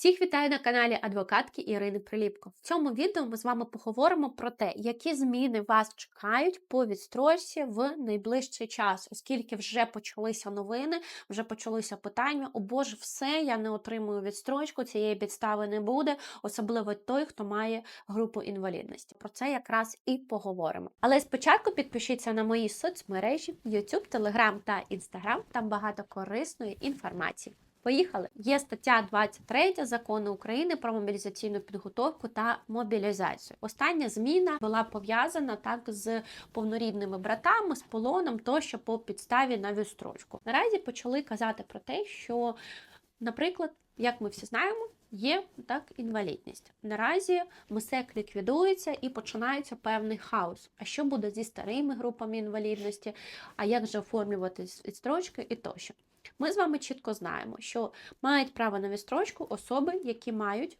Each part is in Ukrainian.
Всіх вітаю на каналі адвокатки Ірини Приліпко. В цьому відео ми з вами поговоримо про те, які зміни вас чекають по відстрочці в найближчий час, оскільки вже почалися новини, вже почалися питання. О Боже, все, я не отримую відстрочку, цієї підстави не буде, особливо той, хто має групу інвалідності. Про це якраз і поговоримо. Але спочатку підпишіться на мої соцмережі: YouTube, Telegram та Instagram. Там багато корисної інформації. Поїхали. Є стаття 23 закону України про мобілізаційну підготовку та мобілізацію. Остання зміна була пов'язана так з повнорідними братами, з полоном, тощо по підставі на відстрочку. Наразі почали казати про те, що, наприклад, як ми всі знаємо. Є так інвалідність. Наразі МСЕК ліквідується і починається певний хаос. А що буде зі старими групами інвалідності? А як же оформлювати відстрочки і тощо? Ми з вами чітко знаємо, що мають право на відстрочку особи, які мають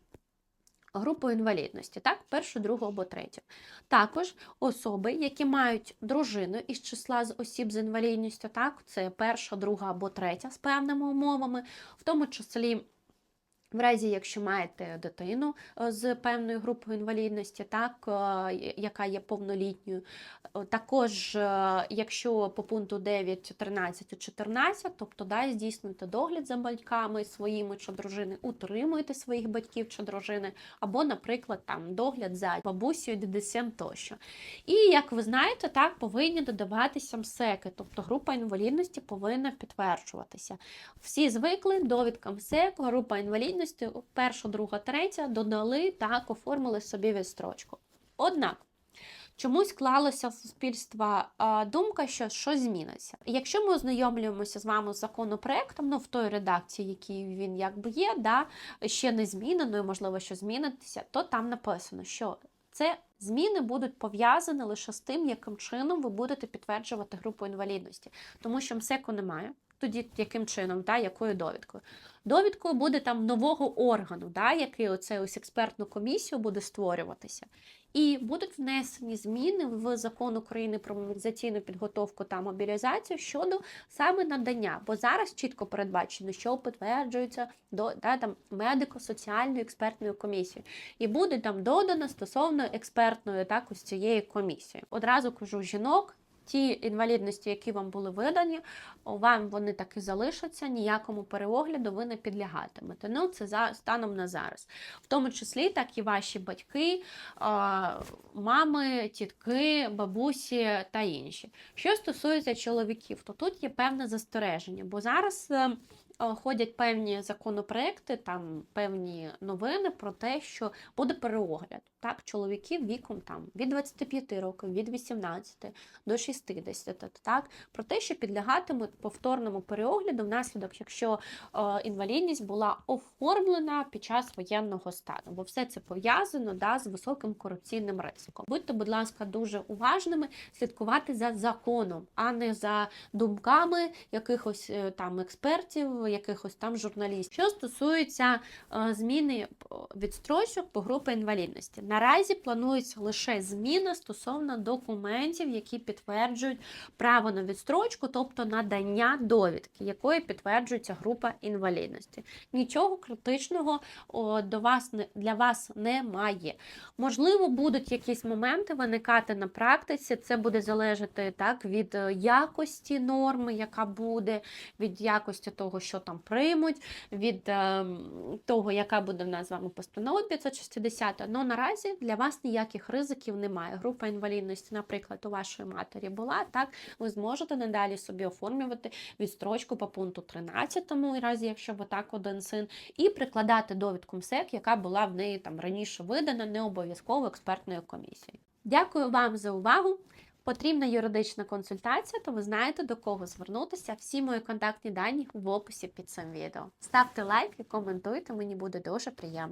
групу інвалідності, так, першу, другу або третю. Також особи, які мають дружину із числа з осіб з інвалідністю, так, це перша, друга або третя з певними умовами, в тому числі. В разі, якщо маєте дитину е, з певною групою інвалідності, так, е, яка є повнолітньою, е, також, якщо по пункту 9, 13, 14, тобто да, здійснюєте догляд за батьками своїми чи дружини, утримуєте своїх батьків чи дружини, або, наприклад, там догляд за бабусею, дідусем тощо. І як ви знаєте, так повинні додаватися МСЕКи, тобто група інвалідності повинна підтверджуватися. Всі звикли довідка МСЕК, група інвалідності перша, друга, третя додали так, оформили собі відстрочку. Однак. Чомусь склалася в суспільства думка, що щось зміниться. Якщо ми ознайомлюємося з вами з законопроектом, ну в той редакції, який він якби є, да, ще не змінено, і можливо, що змінитися, то там написано, що це зміни будуть пов'язані лише з тим, яким чином ви будете підтверджувати групу інвалідності, тому що МСЕКу немає. Тоді яким чином, да, якою довідкою? Довідкою буде там нового органу, да, який оце ось експертну комісію буде створюватися. І будуть внесені зміни в закон України про мобілізаційну підготовку та мобілізацію щодо саме надання. Бо зараз чітко передбачено, що підтверджується до да, там медико-соціальної експертної комісії. І буде там додано стосовно експертної так, ось цієї комісії. Одразу кажу жінок ті інвалідності, які вам були видані, вам вони так і залишаться, ніякому переогляду ви не підлягатимете. Ну, це за станом на зараз. В тому числі, так і ваші батьки, мами, тітки, бабусі та інші. Що стосується чоловіків, то тут є певне застереження, бо зараз. Е, ходять певні законопроекти, там певні новини про те, що буде переогляд так, чоловіків віком там від 25 років, від 18 до 60, так, про те, що підлягатимуть повторному переогляду внаслідок, якщо е, інвалідність була оформлена під час воєнного стану, бо все це пов'язано да, з високим корупційним ризиком. Будьте, будь ласка, дуже уважними, слідкувати за законом, а не за думками якихось е, там експертів, якихось там журналістів. Що стосується е, зміни відстрочок по групі інвалідності. Наразі планується лише зміни стосовно документів, які підтверджують право на відстрочку, тобто надання довідки, якої підтверджується група інвалідності. Нічого критичного до вас для вас немає. Можливо, будуть якісь моменти виникати на практиці. Це буде залежати так від е, якості норми, яка буде, від якості того, що там приймуть, від ем, того, яка буде в нас з вами постанова 560. Но наразі наразі для вас ніяких ризиків немає. Група інвалідності, наприклад, у вашої матері була, так ви зможете надалі собі оформлювати відстрочку по пункту 13, разі, якщо ви так один син, і прикладати довідку МСЕК, яка була в неї там раніше видана, не обов'язково експертною комісією. Дякую вам за увагу! Потрібна юридична консультація, то ви знаєте, до кого звернутися. Всі мої контактні дані в описі під цим відео. Ставте лайк і коментуйте, мені буде дуже приємно.